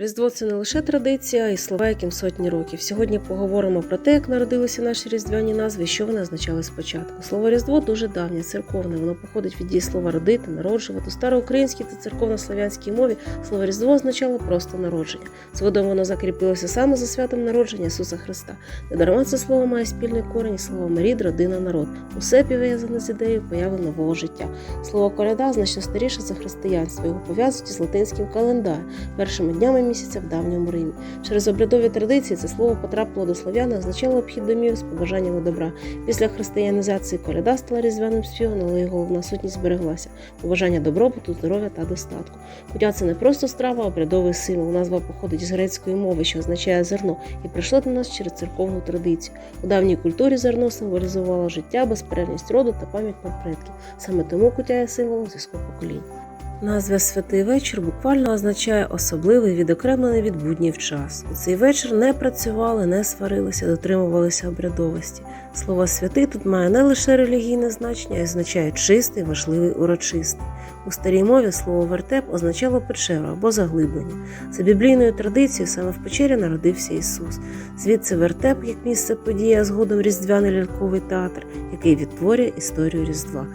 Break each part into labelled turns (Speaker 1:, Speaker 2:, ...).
Speaker 1: Різдво це не лише традиція, а й слова, яким сотні років. Сьогодні поговоримо про те, як народилися наші різдвяні назви що вони означали спочатку. Слово Різдво дуже давнє, церковне. Воно походить від дієслова родити, народжувати. У староукраїнській та церковнослов'янській мові слово Різдво означало просто народження. Згодом воно закріпилося саме за святом народження Ісуса Христа. Недарма це слово має спільний корінь із словом рід, родина, народ. Усе пов'язане з ідеєю появи нового життя. Слово коляда значно старіше за християнство. Його пов'язують із латинським календарем, першими днями місяця в давньому Римі. Через обрядові традиції це слово потрапило до слов'ян означало обхід домів з побажаннями добра. Після християнізації коляда стала різдвяним співом, але його головна сутність збереглася побажання добробуту, здоров'я та достатку. Кутя це не просто страва, а обрядовий символ. Назва походить з грецької мови, що означає зерно, і прийшло до нас через церковну традицію. У давній культурі зерно символізувало життя, безперервність роду та пам'ять про предків. Саме тому кутя є символом зв'язку поколінь. Назва святий вечір буквально означає особливий відокремлений від буднів час. У цей вечір не працювали, не сварилися, дотримувалися обрядовості. Слово святий тут має не лише релігійне значення, а й означає чистий, важливий, урочистий. У старій мові слово вертеп означало печеру або заглиблення. За біблійною традицією саме в печері народився Ісус. Звідси вертеп як місце події, а згодом різдвяний ляльковий театр, який відтворює історію Різдва.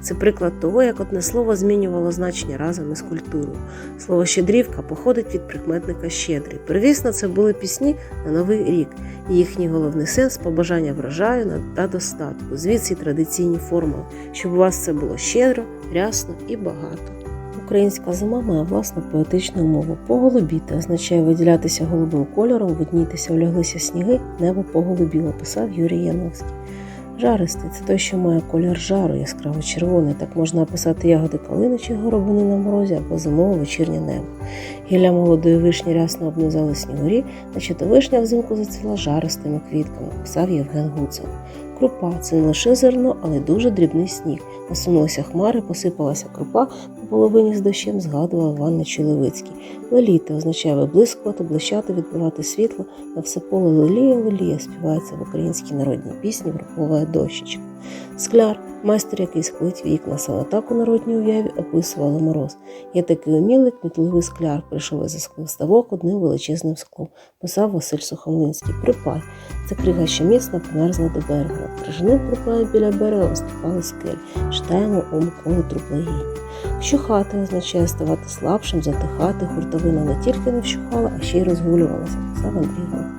Speaker 1: Це приклад того, як одне слово змінювало значення разом із культурою. Слово щедрівка походить від прикметника щедрий. Первісно це були пісні на Новий рік, і їхній головний сенс побажання врожаю та достатку. Звідси традиційні формули, щоб у вас це було щедро, рясно і багато. Українська зима має власну поетичну мову. Поголубіти означає виділятися голубим кольором, виднітися, оляглися сніги, небо поголубіло, писав Юрій Яновський. Жаристий це той, що має колір жару, яскраво червоний. Так можна описати ягоди калини чи горобини на морозі або зимове вечірнє небо. Гілля молодої вишні рясно обнизали снігурі, наче то вишня взимку зацвіла жаристими квітками, писав Євген Гуцел. Крупа це не лише зерно, але дуже дрібний сніг. Насунулися хмари, посипалася крупа, по половині з дощем згадував Іван Нечулевицький. Леліти означає виблискувати, блищати, відбивати світло. На все поле лелія, лелія співається в українській народній пісні Враховує дощечка. Скляр, майстер, який склить вікна, саме так у народній уяві описували мороз. Є такий умілий, кмітливий скляр, прийшов із склив ставок одним величезним склом, писав Василь Сухомлинський. Припай. Це крига, що міцно померзла до берега. Крижаним припаєм біля берега виступали скелі. Читаємо у Миколи Труплегіні. Вщухати означає ставати слабшим, затихати. Хуртовина не тільки не вщухала, а ще й розгулювалася, писав Андрій Головко.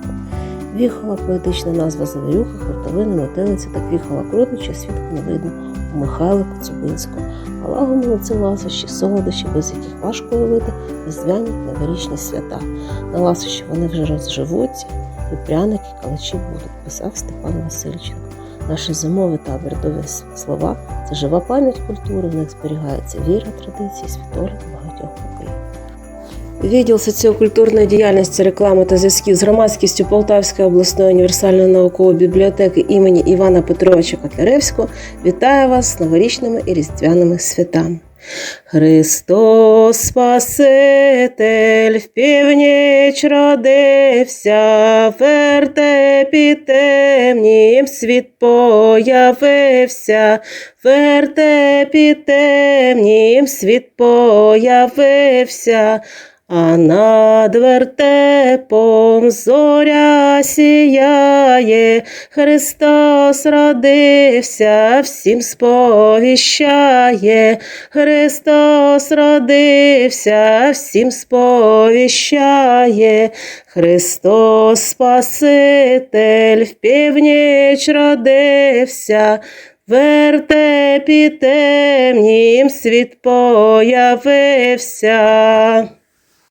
Speaker 1: Віхола поетична назва Завірюха, хуртовина, метелиця та квіхола крутича свідку не видно у Михайла Коцюбинського. А лагомили це ласощі, солодощі, без яких важко уявити різдвяні новорічні свята. На ласощі вони вже розживуться, і пряники, калачі будуть, писав Степан Васильченко. Наші зимові та обрядові слова це жива пам'ять культури, в них зберігається віра, традиції, світогляд багатьох поколінь. Відділ соціокультурної діяльності, реклами та зв'язків з громадськістю Полтавської обласної універсальної наукової бібліотеки імені Івана Петровича Котляревського вітає вас з новорічними і різдвяними святами. Христос Спаситель в північ родився, в вертепі темнім світ появився, в вертепі темнім світ появився. А над вертепом зоря сіяє, Христос родився, всім сповіщає, Христос родився, всім сповіщає, Христос Спаситель в північ родився. Вертепі темнім світ появився.